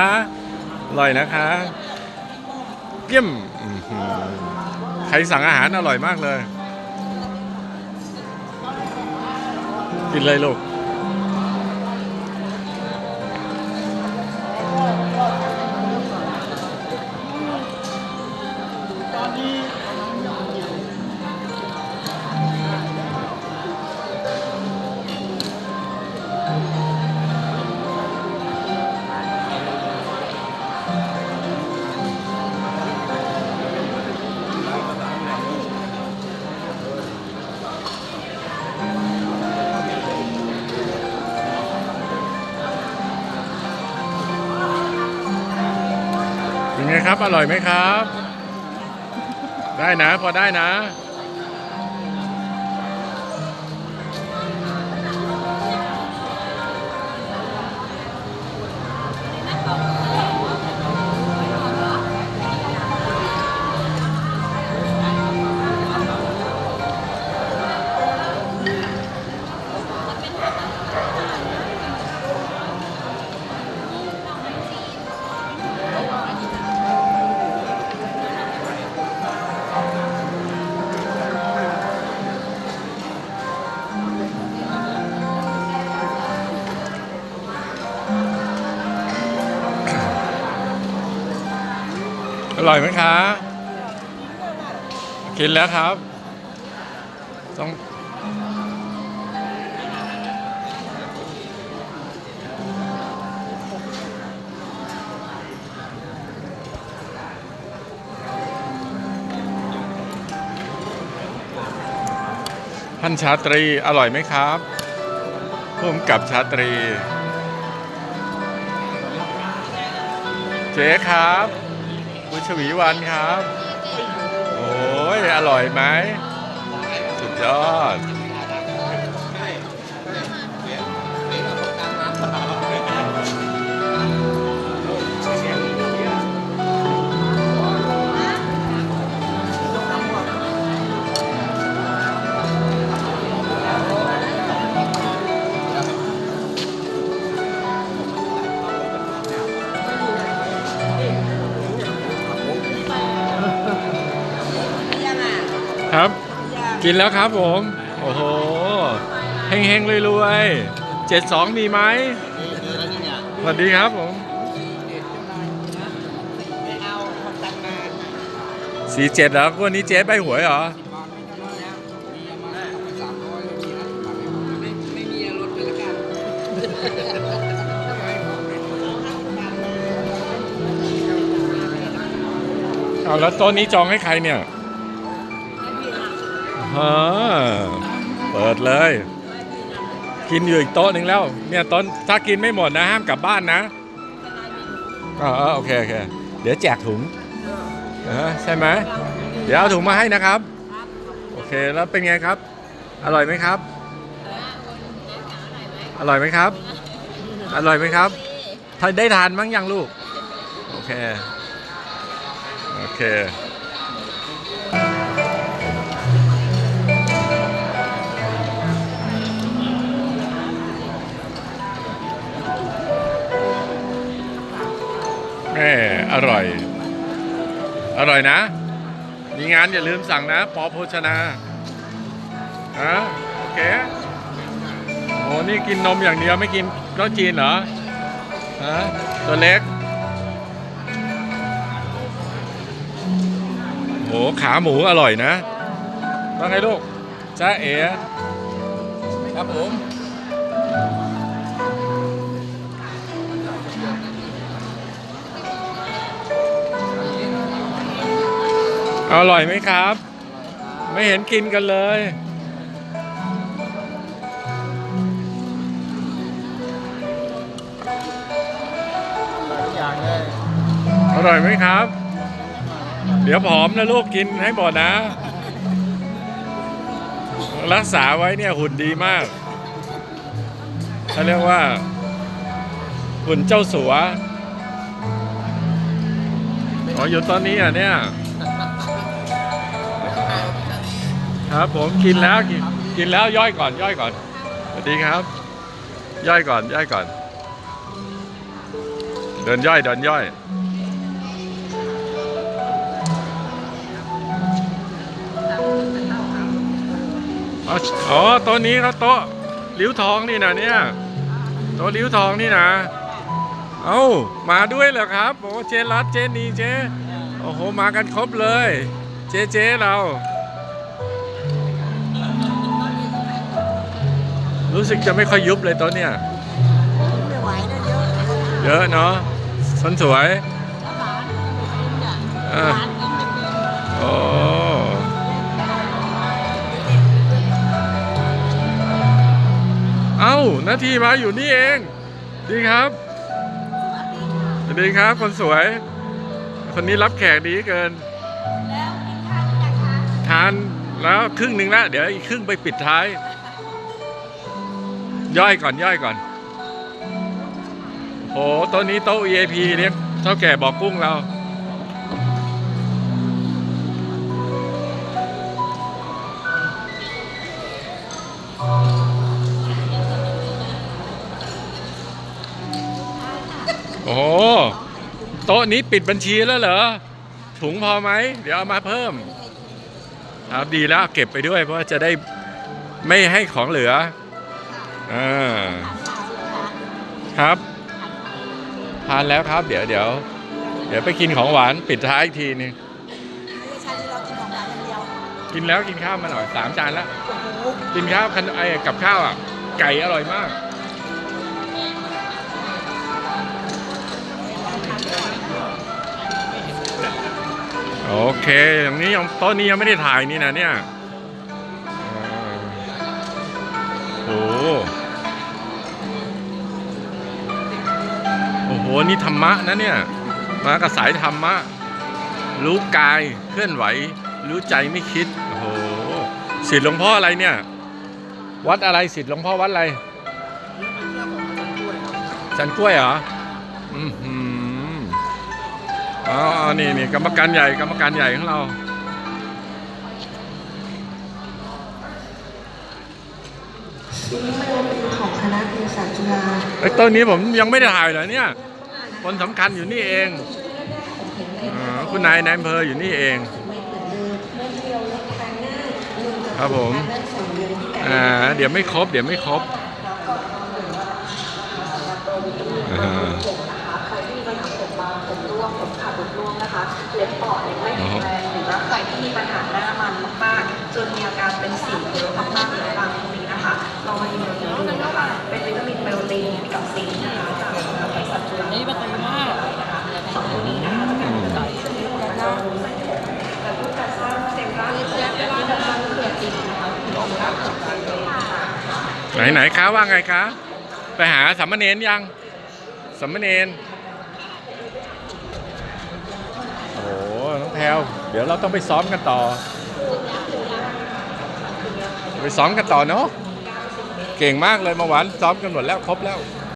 อร่อยนะคะเยี่ยมใครสั่งอาหารอร่อยมากเลย กินเลยลูก ครับ อร่อยไหมครับ ได้นะ พอได้นะ ร่อยไหมคะ กินแล้วครับต้องท่านชาตรีอร่อยไหมครับพุ่มกับชาตรี เจ๊ครับ ชวีวันครับ โอ้ยอร่อยไหม สุดยอด กินแล้วครับผม โอ้โหเฮงๆรวยๆเจ็ดสองมีไหมสวัสดีครับผมสี่เจ็ดแล้ววันนี้เจ๊ใบหวยเหรอไม่ม่มีรถไปแล้วกันเอาแล้วต๊ะนี้จองให้ใครเนี่ย ฮะเปิดเลย กินอยู่อีกโต๊ะหนึ่งแล้ว เนี่ยต้นถ้ากินไม่หมดนะห้ามกลับบ้านนะอ๋อโอเคโอเคเดี๋ยวแจกถุงเออใช่ไหมเดี๋ยวเอาถุงมาให้นะครับ โอเคแล้วเป็นไงครับ อร่อยไหมครับ อร่อยไหมครับ อร่อยไหมครับท่านได้ทานมั้งยังลูก โอเค โอเค แม่อร่อย อร่อยนะ มีงานอย่าลืมสั่งนะปอโภชนาฮะโอเคโอ้นี่กินนมอย่างเดียวไม่กินก็จีนเหรอฮะตัวเล็กโหขาหมูอร่อยนะว่าไงลูกจ้าเอ๋ครับผม อร่อยไหมครับ ไม่เห็นกินกันเลยอย่างเลยอร่อยไหมครับ เดี๋ยวผอมนะลูกกินให้หมดนะ รักษาไว้เนี่ยหุ่นดีมากเขาเรียกว่า หุ่นเจ้าสัว อ๋ออยู่ตอนนี้อะเนี่ย ครับผมกินแล้วกินกินแล้วย่อยก่อนย่อยก่อนสวัสดีครับ ย่อยก่อนย่อยก่อน เดินย่อยเดินย่อยอ๋ออ๋อโต๊ะนี้เขาโต๊ะลิ้วทองนี่นะเนี่ยโต๊ะลิ้วทองนี่นะเอ้ามาด้วยเหรอครับโอ้เจรัตเจนีเจโอ้โหมากันครบเลย เจเจเรา รู้สึกจะไม่ค่อยยุบเลยโต๊ะเนี่ยไม่ไหวนะเยอะเยอะเนาะคนสวยหวานจ้ะอ่าหวานกินไม่กินโอ้เอ้านาทีมาอยู่นี่เอง ดีครับสวัสดีครับคนสวย คนนี้รับแขกดีเกิน แล้วกินข้าวหรือยังคะทานแล้วครึ่งหนึ่งแล้วเดี๋ยวอีกครึ่งไปปิดท้าย ย่อยก่อนย่อยก่อนโอ้โต๊ะนี้โต๊ะ VIP เรียกเท่าแก่บอกกุ้งเรา โอ้โต๊ะนี้ปิดบัญชีแล้วเหรอ ถุงพอไหม เดี๋ยวเอามาเพิ่มครับดีแล้วเก็บไปด้วยเพราะจะได้ไม่ให้ของเหลือ อ่าครับ ทานแล้วครับ เดี๋ยวเดี๋ยวเดี๋ยวไปกินของหวานปิดท้ายอีกทีนึงไม่ใช่ที่เรากินของหวานอย่างเดียวกินแล้วกินข้าวมาหน่อยสามจานแล้วโอ้โหกินข้าวคันไอ้กับข้าวอะ ไก่อร่อยมาก โอเคอย่างนี้ยังโต๊ะนี้ยังไม่ได้ถ่ายนี่นะเนี่ย นี่ธรรมะนะเนี่ย มากับสายธรรมะ รู้กายเคลื่อนไหว รู้ใจไม่คิด โอ้โหสิทธิ์หลวงพ่ออะไรเนี่ย วัดอะไรสิทธิ์หลวงพ่อวัดอะไรจันกล้วยเหรอ อืมหืมอ๋ออ๋อนี่นี่กรรมการใหญ่กรรมการใหญ่ของเราของคณะเภสัชจุฬาไอ้ยต้นนี้ผมยังไม่ได้ถ่ายเลยเนี่ย คนสำคัญอยู่นี่เองอ๋อคุณนายนายอำเภออยู่นี่เอง ครับผมอ่าเดี๋ยวไม่ครบ เดี๋ยวไม่ครบอ่าใครที่มีปัญหาผมบางผมร่วงผมขาดผมร่วงนะคะเล็บปอดเนี่ยไม่แข็งแรงหรือว่าใครที่มีปัญหาหน้ามันมากๆจนมีอาการเป็นสิวเยอะมากๆเลยบางคนนี้นะคะลองมาดูดูนะคะเป็นวิตามินเบลลีนกับซิงค์นะคะ ไหนๆคะว่าไงคะ ไปหาสามเณรยังสามเณรโอ้โหน้องแพลวเดี๋ยวเราต้องไปซ้อมกันต่อ ไปซ้อมกันต่อเนาะเก่งมากเลยมาหวานซ้อมกันหมดแล้วครบแล้ว